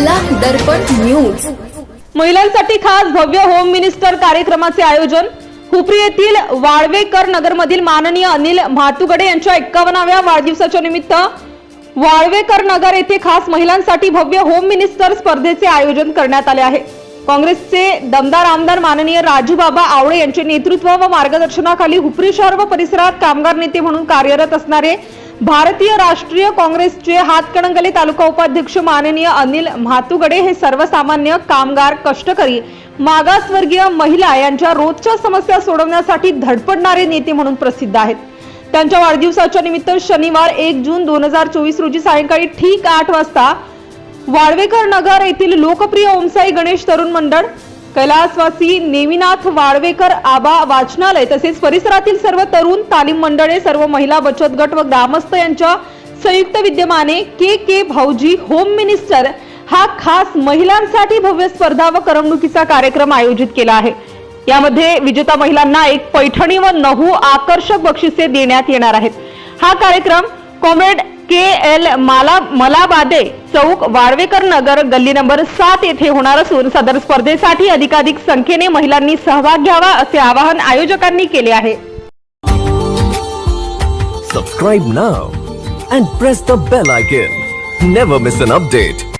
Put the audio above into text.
दर्पण news. महिलांसाठी खास भव्य होम मिनिस्टर कार्यक्रमाचे आयोजन. हुपरी येथील वाळवेकर नगरमधील माननीय अनिल म्हातुगडे यांच्या एक्कावन्नाव्या वाढदिवसाच्या निमित्त वाळवेकर नगर येथे खास महिलांसाठी भव्य होम मिनिस्टर स्पर्धेचे आयोजन करण्यात आले आहे. काँग्रेसचे दमदार आमदार माननीय राजूबाबा आवळे यांचे नेतृत्व व मार्गदर्शनाखाली हुपरी शहर व परिसरात कामगार नेते म्हणून कार्यरत असणारे भारतीय राष्ट्रीय काँग्रेसचे हातकणंगले तालुका उपाध्यक्ष माननीय अनिल म्हातुगडे हे सर्वसामान्य कामगार कष्टकरी मागासवर्गीय महिला यांच्या रोजच्या समस्या सोडवण्यासाठी धडपडणारे नेते म्हणून प्रसिद्ध आहेत. त्यांच्या वाढदिवसाच्या निमित्त शनिवार एक जून दोन हजार चोवीस रोजी सायंकाळी ठीक आठ वाजता वाळवेकर नगर येथील लोकप्रिय ओमसाई गणेश तरुण मंडळ कैलासवासी नेमिनाथ वाळवेकर आबा वाचनालय तसेच परिसरातील सर्व तरुण तालीम मंडळे सर्व महिला बचत गट व ग्रामस्थ यांच्या संयुक्त विद्यमाने के के भाऊजी होम मिनिस्टर हा खास महिलांसाठी भव्य स्पर्धा व करमणुकीचा कार्यक्रम आयोजित केला आहे. यामध्ये विजेता महिलांना एक पैठणी व नहू आकर्षक बक्षिसे देण्यात येणार आहेत. हा कार्यक्रम कॉम्रेड के एल माला मलाबादे चौक वाळवेकर नगर गल्ली नंबर सात येथे होणार असून सदर स्पर्धेसाठी अधिकाधिक संख्येने महिलांनी सहभाग घ्यावा असे आवाहन आयोजकांनी केले आहे. Subscribe now and press the bell icon never miss an update